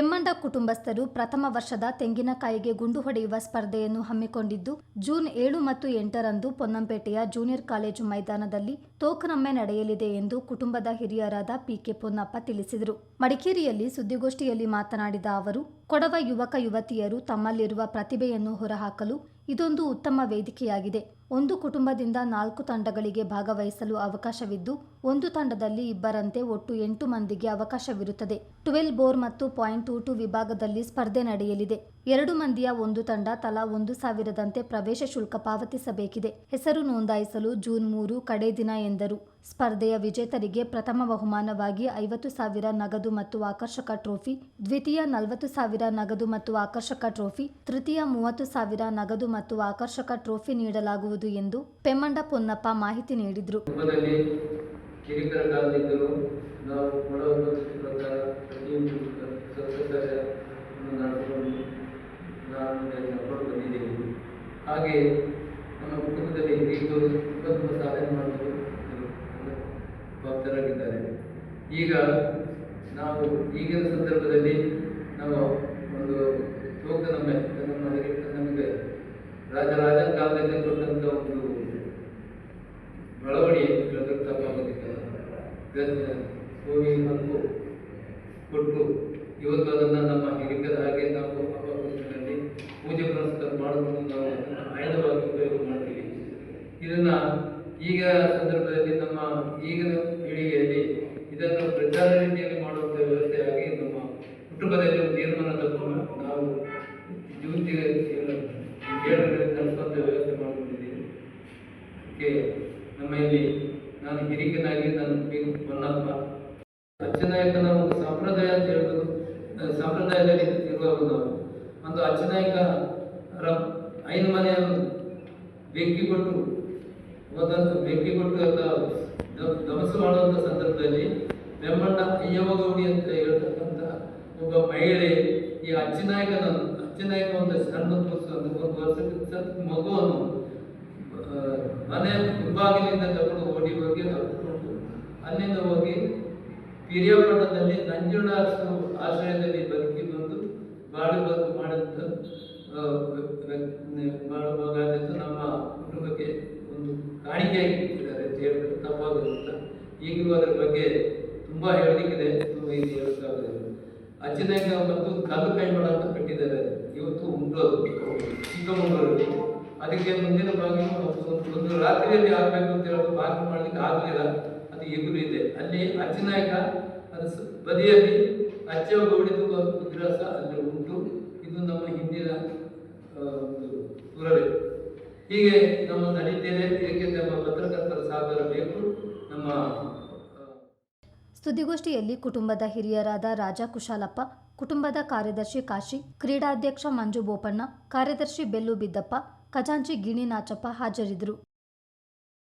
ಪೆಮ್ಮಂಡ ಕುಟುಂಬಸ್ಥರು ಪ್ರಥಮ ವರ್ಷದ ತೆಂಗಿನಕಾಯಿಗೆ ಗುಂಡು ಹೊಡೆಯುವ ಸ್ಪರ್ಧೆಯನ್ನು ಹಮ್ಮಿಕೊಂಡಿದ್ದು, ಜೂನ್ ಏಳು ಮತ್ತು ಎಂಟರಂದು ಪೊನ್ನಂಪೇಟೆಯ ಜೂನಿಯರ್ ಕಾಲೇಜು ಮೈದಾನದಲ್ಲಿ ತೋಕನಮ್ಮೆ ನಡೆಯಲಿದೆ ಎಂದು ಕುಟುಂಬದ ಹಿರಿಯರಾದ ಪಿಕೆ ಪೊನ್ನಪ್ಪ ತಿಳಿಸಿದರು. ಮಡಿಕೇರಿಯಲ್ಲಿ ಸುದ್ದಿಗೋಷ್ಠಿಯಲ್ಲಿ ಮಾತನಾಡಿದ ಅವರು, ಕೊಡವ ಯುವಕ ಯುವತಿಯರು ತಮ್ಮಲ್ಲಿರುವ ಪ್ರತಿಭೆಯನ್ನು ಹೊರಹಾಕಲು ಇದೊಂದು ಉತ್ತಮ ವೇದಿಕೆಯಾಗಿದೆ. ಒಂದು ಕುಟುಂಬದಿಂದ ನಾಲ್ಕು ತಂಡಗಳಿಗೆ ಭಾಗವಹಿಸಲು ಅವಕಾಶವಿದ್ದು, ಒಂದು ತಂಡದಲ್ಲಿ ಇಬ್ಬರಂತೆ ಒಟ್ಟು ಎಂಟು ಮಂದಿಗೆ ಅವಕಾಶವಿರುತ್ತದೆ. ಟ್ವೆಲ್ ಬೋರ್ ಮತ್ತು ಪಾಯಿಂಟ್ ಟೂ ಟು ವಿಭಾಗದಲ್ಲಿ ಸ್ಪರ್ಧೆ ನಡೆಯಲಿದೆ. ಎರಡು ಮಂದಿಯ ಒಂದು ತಂಡ ತಲಾ ಒಂದು ಸಾವಿರದಂತೆ ಪ್ರವೇಶ ಶುಲ್ಕ ಪಾವತಿಸಬೇಕಿದೆ. ಹೆಸರು ನೋಂದಾಯಿಸಲು ಜೂನ್ ಮೂರು ಕಡೇ ದಿನ ಎಂದರು. ಸ್ಪರ್ಧೆಯ ವಿಜೇತರಿಗೆ ಪ್ರಥಮ ಬಹುಮಾನವಾಗಿ ಐವತ್ತು ಸಾವಿರ ನಗದು ಮತ್ತು ಆಕರ್ಷಕ ಟ್ರೋಫಿ, ದ್ವಿತೀಯ ನಲವತ್ತು ಸಾವಿರ ನಗದು ಮತ್ತು ಆಕರ್ಷಕ ಟ್ರೋಫಿ, ತೃತೀಯ ಮೂವತ್ತು ಸಾವಿರ ನಗದು ಮತ್ತು ಆಕರ್ಷಕ ಟ್ರೋಫಿ ನೀಡಲಾಗುವುದು ಎಂದು ಪೆಮ್ಮಂಡ ಪೊನ್ನಪ್ಪ ಮಾಹಿತಿ ನೀಡಿದರು. ಕುಟುಂಬದಲ್ಲಿ ಈಗ ನಾವು ಈಗಿನ ಸಂದರ್ಭದಲ್ಲಿ ನಾವು ಒಂದು ತೂಕ ನಮ್ಮ ನಮ್ಮ ನಮಗೆ ರಾಜರಾಜನ ಕಾಲದಲ್ಲಿ ಕೊಟ್ಟಂಥ ಒಂದು ಬೆಳವಣಿಗೆ ಹೋಗಿ ಹಕ್ಕು ಕೊಟ್ಟು ಇವತ್ತು ಅದನ್ನು ನಮ್ಮ ಹಿರಿಕರ ಹಾಗೆ ನಾವು ಹಬ್ಬಗಳಲ್ಲಿ ಪೂಜೆ ಪುನಸ್ಕಾರ ಮಾಡಿಕೊಂಡು ನಾವು ಆಯುಧವಾಗಿ ಉಪಯೋಗ ಮಾಡ್ತೀವಿ. ಇದನ್ನ ಈಗ ಸಂದರ್ಭದಲ್ಲಿ ನಮ್ಮ ಈಗಿನ ಪೀಳಿಗೆಯಲ್ಲಿ ಇದನ್ನು ಪ್ರಚಾರ ರೀತಿಯಲ್ಲಿ ಮಾಡುವಂಥ ವ್ಯವಸ್ಥೆಯಾಗಿ ನಮ್ಮ ಕುಟುಂಬದಲ್ಲಿ ಒಂದು ತೀರ್ಮಾನ ತಗೊಂಡು ನಾವು ಕೇಳಲು ನಡೆಸುವಂಥ ವ್ಯವಸ್ಥೆ ಮಾಡಿಕೊಂಡಿದ್ದೀವಿ ಅದಕ್ಕೆ ನಮ್ಮ ಇಲ್ಲಿ ನಾನು ಹಿರಿಕನಾಗಿ ನಾನು ಬಿ ಪೊನ್ನಪ್ಪ ಅಚ್ಚನಾಯಕನ ಒಂದು ಸಂಪ್ರದಾಯ ಅಂತ ಹೇಳೋದು ಸಂಪ್ರದಾಯದಲ್ಲಿ ನಾವು. ಒಂದು ಅಚ್ಚನಾಯಕ ರ- ಐದು ಮನೆಯನ್ನು ಬೆಂಕಿ ಕೊಟ್ಟು ಒಂದನ್ನು ಬೆಂಕಿ ಕೊಟ್ಟು ಎಲ್ಲ ಧ್ವಂಸ ಮಾಡುವಂಥ ಸಂದರ್ಭದಲ್ಲಿ ಬೆಮ್ಮಣ್ಣ ಅಯ್ಯವ್ವ ಗೌಡಿ ಅಂತ ಹೇಳ್ತಕ್ಕಂಥ ಒಬ್ಬ ಮಹಿಳೆ ಈ ಅಚ್ಚನಾಯಕ ಒಂದು ಸಣ್ಣ ಕೂಸು ಒಂದು ಒಂದು ವರ್ಷದ ಮಗುವನ್ನು ಮನೆ ಹಿಂಬಾಗಿಲಿಂದ ತಗೊಂಡು ಓಡಿ ಹೋಗಿ ಹತ್ಕೊಂಡು ಅಲ್ಲಿಂದ ಹೋಗಿ ಪಿರಿಯಾಪಟ್ಟಣದಲ್ಲಿ ನಂಜುಂಡಾಸ ಆಶ್ರಯದಲ್ಲಿ ಬದುಕಿ ಬಂದು ಬಾಳು ಬದುಕು ಮಾಡಿದಂಥ ಬಾಳು ವ್ಯ- ನಮ್ಮ ಕುಟುಂಬಕ್ಕೆ ಒಂದು ಕಾಣಿಕೆಯಾಗಿ ಇಟ್ಟಿದ್ದಾರೆ ಅಂತ ಹೇಳಿದ್ರೆ ತಪ್ಪಾಗೋದಿಲ್ಲ. ಈಗಲೂ ಅದರ ಬಗ್ಗೆ ತುಂಬ ಹೇಳಲಿಕ್ಕಿದೆ. ತುಂಬ ಇದು ಹೇಳೋಕ್ಕಾಗೋದಿಲ್ಲ. ಅಚ್ಚನಾಯಕ ಮತ್ತು ಕಲ್ಲು ಕೈಮಳ ಅಂತ ಕಟ್ಟಿದ್ದಾರೆ. ಇವತ್ತು ಉಂಟು ಚಿಕ್ಕಮಂಗ್ಳೂರು. ಅದಕ್ಕೆ ಮುಂದಿನ ಭಾಗ ಒಂದು- ರಾತ್ರಿಯಲ್ಲಿ ಆಗಬೇಕು ಅಂತ ಹೇಳೋದು ಭಾಗ ಮಾಡ್ಲಿಕ್ಕೆ ಆಗಲಿಲ್ಲ ಅದು ಎದುರು ಇದೆ. ಅಲ್ಲಿ ಅಚ್ಚನಾಯಕ ಅದು ಬದಿಯಲ್ಲಿ ಅಚ್ಚವ ಗೌಡಿದು ವಿಗ್ರಹ ಅಲ್ಲಿ ಉಂಟು. ಇದು ನಮ್ಮ ಹಿಂದಿನ ಒಂದು ಪುರವೇ. ಹೀಗೆ ನಮ್ಮ ನಡೀತೇನೆ. ಇದಕ್ಕೆ ನಮ್ಮ ಪತ್ರಕರ್ತರ ಸಹಕಾರ ಬೇಕು. ನಮ್ಮ ಸುದ್ದಿಗೋಷ್ಠಿಯಲ್ಲಿ ಕುಟುಂಬದ ಹಿರಿಯರಾದ ರಾಜಾ ಕುಶಾಲಪ್ಪ, ಕುಟುಂಬದ ಕಾರ್ಯದರ್ಶಿ ಕಾಶಿ, ಕ್ರೀಡಾಧ್ಯಕ್ಷ ಮಂಜು ಬೋಪಣ್ಣ, ಕಾರ್ಯದರ್ಶಿ ಬೆಲ್ಲು ಬಿದ್ದಪ್ಪ, ಖಜಾಂಚಿ ಗಿಣಿ ನಾಚಪ್ಪ ಹಾಜರಿದ್ದರು.